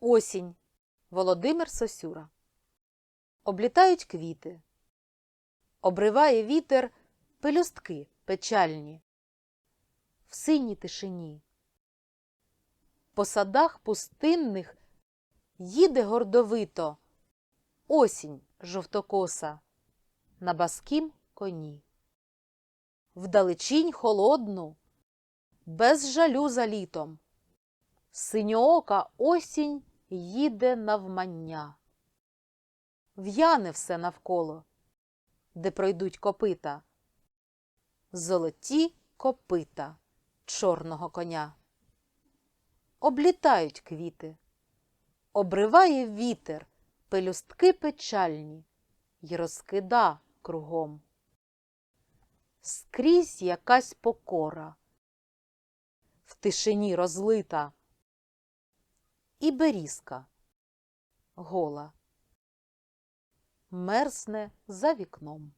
Осінь. Володимир Сосюра. Облітають квіти. Обриває вітер пелюстки печальні. В синій тишині. По садах пустинних їде гордовито осінь жовтокоса на баскім коні. Вдалечінь холодну, без жалю за літом. Синьоока осінь їде навмання. В'яне все навколо, де пройдуть копита. Золоті копита чорного коня. Облітають квіти, обриває вітер пелюстки печальні й розкида кругом. Скрізь якась покора, в тишині розлита, і берізка гола, мерзне за вікном.